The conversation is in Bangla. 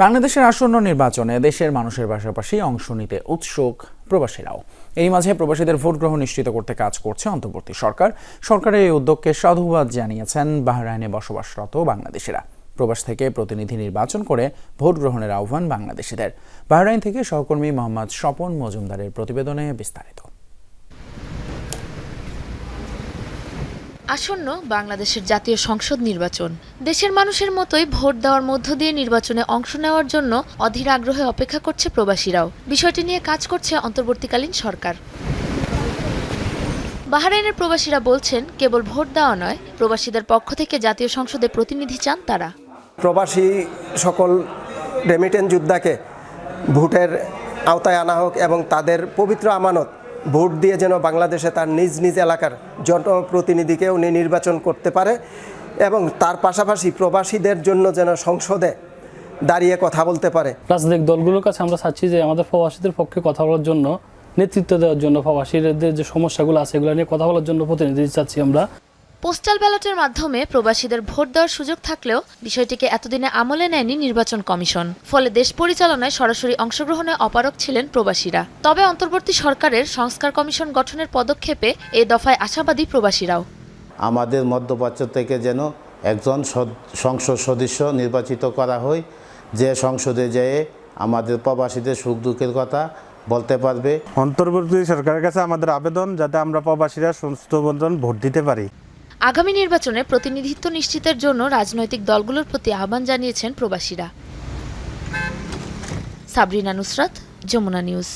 বাংলাদেশের আসন্ন নির্বাচনে দেশের মানুষের পাশাপাশি অংশ নিতে উৎসুক প্রবাসীরাও। এই মাঝে প্রবাসীদের ভোট গ্রহণ নিশ্চিত করতে কাজ করছে অন্তর্বর্তী সরকার। সরকারের এই উদ্যোগকে সাধুবাদ জানিয়েছেন বাহরাইনে বসবাসরত বাংলাদেশিরা। প্রবাস থেকে প্রতিনিধি নির্বাচন করে ভোট গ্রহণের আহ্বান বাংলাদেশিদের। বাহরাইন থেকে সহকর্মী মোহাম্মদ স্বপন মজুমদারের প্রতিবেদনে বিস্তারিত। আসন্ন বাংলাদেশের জাতীয় সংসদ নির্বাচন। দেশের মানুষের মতোই ভোট দেওয়ার মধ্য দিয়ে নির্বাচনে অংশ নেওয়ার জন্য অধীর আগ্রহে অপেক্ষা করছে প্রবাসীরাও। বিষয়টি নিয়ে কাজ করছে অন্তর্বর্তীকালীন সরকার। বাহরাইনের প্রবাসীরা বলছেন, কেবল ভোট দেওয়া নয়, প্রবাসীদের পক্ষ থেকে জাতীয় সংসদে প্রতিনিধি চান তারা। প্রবাসী সকল রেমিটেন্স যোদ্ধাকে ভোটের আওতায় আনা হোক এবং তাদের পবিত্র আমানত ভোট দিয়ে যেন বাংলাদেশে তার নিজ নিজ এলাকার জনপ্রতিনিধিকে উনি নির্বাচন করতে পারে এবং তার পাশাপাশি প্রবাসীদের জন্য যেন সংসদে দাঁড়িয়ে কথা বলতে পারে। রাজনৈতিক দলগুলোর কাছে আমরা চাচ্ছি যে আমাদের প্রবাসীদের পক্ষে কথা বলার জন্য, নেতৃত্ব দেওয়ার জন্য, প্রবাসীদের যে সমস্যাগুলো আছে, এগুলো নিয়ে কথা বলার জন্য প্রতিনিধি চাচ্ছি আমরা। পোস্টাল ব্যালটের মাধ্যমে প্রবাসীদের ভোট দেওয়ার সুযোগ থাকলেও বিষয়টিকে এতদিনে আমলে নেয়নি নির্বাচন কমিশন। ফলে দেশ পরিচালনায় সরাসরি অংশগ্রহণে অপারক ছিলেন প্রবাসীরা। তবে অন্তর্বর্তী সরকারের সংস্কার কমিশন গঠনের পদক্ষেপে এ দফায় আশাবাদী প্রবাসীরাও। আমাদের মধ্যপ্রাচ্য থেকে যেন একজন সংসদ সদস্য নির্বাচিত করা হয় যে সংসদে যেয়ে আমাদের প্রবাসীদের সুখ দুঃখের কথা বলতে পারবে। অন্তর্বর্তী সরকারের কাছে আমাদের আবেদন যাতে আমরা প্রবাসীরা সুস্থ ভোট দিতে পারি। আগামী নির্বাচনে প্রতিনিধিত্ব নিশ্চিতের জন্য রাজনৈতিক দলগুলোর প্রতি আহ্বান জানিয়েছেন প্রবাসীরা। সাবরিনা নুসরাত, যমুনা নিউজ।